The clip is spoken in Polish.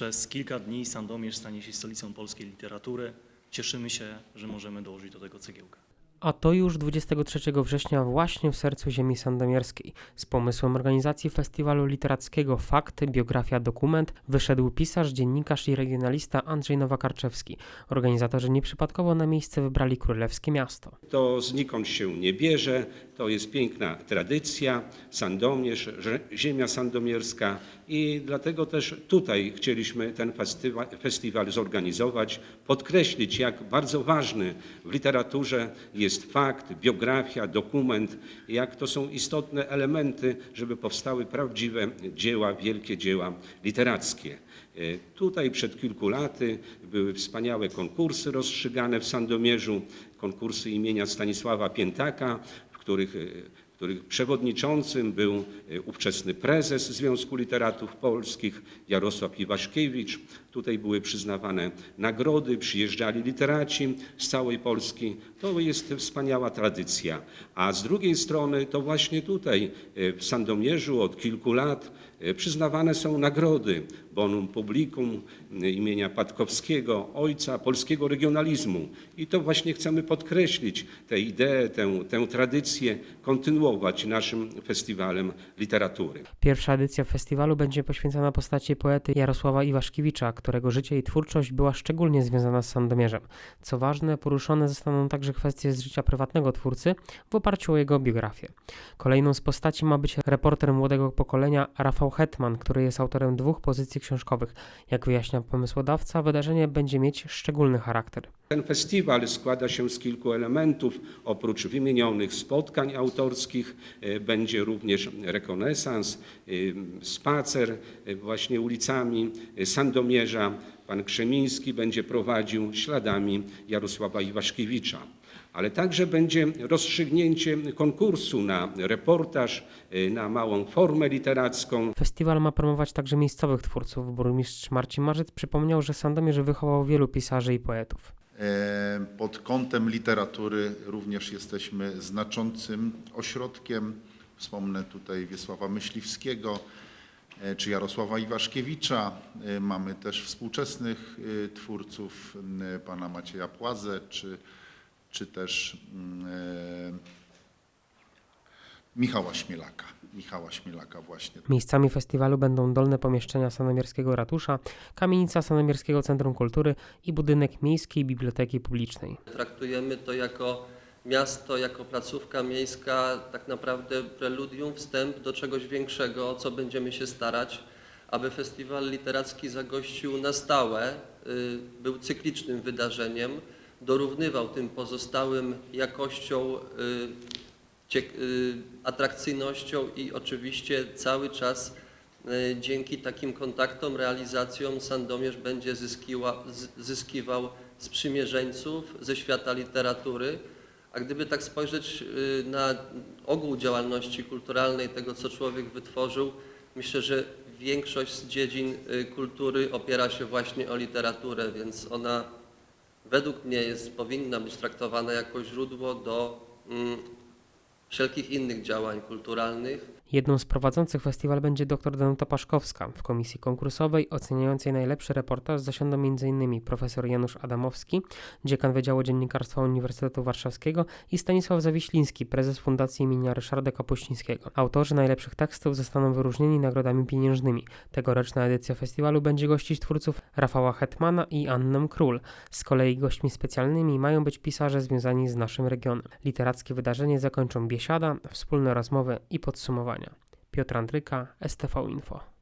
Przez kilka dni Sandomierz stanie się stolicą polskiej literatury. Cieszymy się, że możemy dołożyć do tego cegiełkę. A to już 23 września właśnie w sercu ziemi sandomierskiej. Z pomysłem organizacji festiwalu literackiego Fakt, biografia, dokument wyszedł pisarz, dziennikarz i regionalista Andrzej Nowakarczewski. Organizatorzy nieprzypadkowo na miejsce wybrali królewskie miasto. To znikąd się nie bierze, to jest piękna tradycja, Sandomierz, ziemia sandomierska i dlatego też tutaj chcieliśmy ten festiwal zorganizować, podkreślić jak bardzo ważny w literaturze jest fakt, biografia, dokument, jak to są istotne elementy, żeby powstały prawdziwe dzieła, wielkie dzieła literackie. E, Tutaj przed kilku laty były wspaniałe konkursy rozstrzygane w Sandomierzu, konkursy imienia Stanisława Piętaka, w których, e, których przewodniczącym był e, ówczesny prezes Związku Literatów Polskich Jarosław Iwaszkiewicz. Tutaj były przyznawane nagrody, przyjeżdżali literaci z całej Polski. To jest wspaniała tradycja. A z drugiej strony to właśnie tutaj e, w Sandomierzu od kilku lat przyznawane są nagrody bonum publicum e, imienia Patkowskiego, ojca polskiego regionalizmu. I to właśnie chcemy podkreślić, tę ideę, tę, tę tradycję, kontynuować naszym festiwalem literatury. Pierwsza edycja festiwalu będzie poświęcona postaci poety Jarosława Iwaszkiewicza, którego życie i twórczość była szczególnie związana z Sandomierzem. Co ważne, poruszone zostaną także kwestie z życia prywatnego twórcy w oparciu o jego biografię. Kolejną z postaci ma być reporter młodego pokolenia Rafał Hetman, który jest autorem dwóch pozycji książkowych. Jak wyjaśnia pomysłodawca, wydarzenie będzie mieć szczególny charakter. Ten festiwal składa się z kilku elementów. Oprócz wymienionych spotkań autorskich e, będzie również rekonesans, e, spacer e, właśnie ulicami Sandomierza. Pan Krzemiński będzie prowadził śladami Jarosława Iwaszkiewicza. Ale także będzie rozstrzygnięcie konkursu na reportaż, e, na małą formę literacką. Festiwal ma promować także miejscowych twórców. Burmistrz Marcin Marzec przypomniał, że Sandomierz wychował wielu pisarzy i poetów. E, Pod kątem literatury również jesteśmy znaczącym ośrodkiem. Wspomnę tutaj Wiesława Myśliwskiego czy Jarosława Iwaszkiewicza. E, Mamy też współczesnych e, twórców, pana Macieja Płazę czy, czy też e, Michała Śmielaka. Michała Śmielaka właśnie. Miejscami festiwalu będą dolne pomieszczenia Sandomierskiego Ratusza, kamienica Sandomierskiego Centrum Kultury i budynek Miejskiej Biblioteki Publicznej. Traktujemy to jako miasto, jako placówka miejska, tak naprawdę preludium, wstęp do czegoś większego, o co będziemy się starać, aby festiwal literacki zagościł na stałe, y, był cyklicznym wydarzeniem, dorównywał tym pozostałym jakością, y, y, atrakcyjnością i oczywiście cały czas dzięki takim kontaktom, realizacjom Sandomierz będzie zyskiwał sprzymierzeńców ze świata literatury. A gdyby tak spojrzeć y, na ogół działalności kulturalnej, tego co człowiek wytworzył, myślę, że większość z dziedzin y, kultury opiera się właśnie o literaturę, więc ona według mnie jest, powinna być traktowana jako źródło do mm, wszelkich innych działań kulturalnych. Jedną z prowadzących festiwal będzie dr Danuta Paszkowska. W komisji konkursowej oceniającej najlepszy reportaż zasiądą m.in. profesor Janusz Adamowski, dziekan Wydziału Dziennikarstwa Uniwersytetu Warszawskiego i Stanisław Zawiśliński, prezes Fundacji imienia Ryszarda Kapuścińskiego. Autorzy najlepszych tekstów zostaną wyróżnieni nagrodami pieniężnymi. Tegoroczna edycja festiwalu będzie gościć twórców Rafała Hetmana i Annę Król. Z kolei gośćmi specjalnymi mają być pisarze związani z naszym regionem. Literackie wydarzenie zakończą biesiada, wspólne rozmowy i Piotr Andryka, STV Info.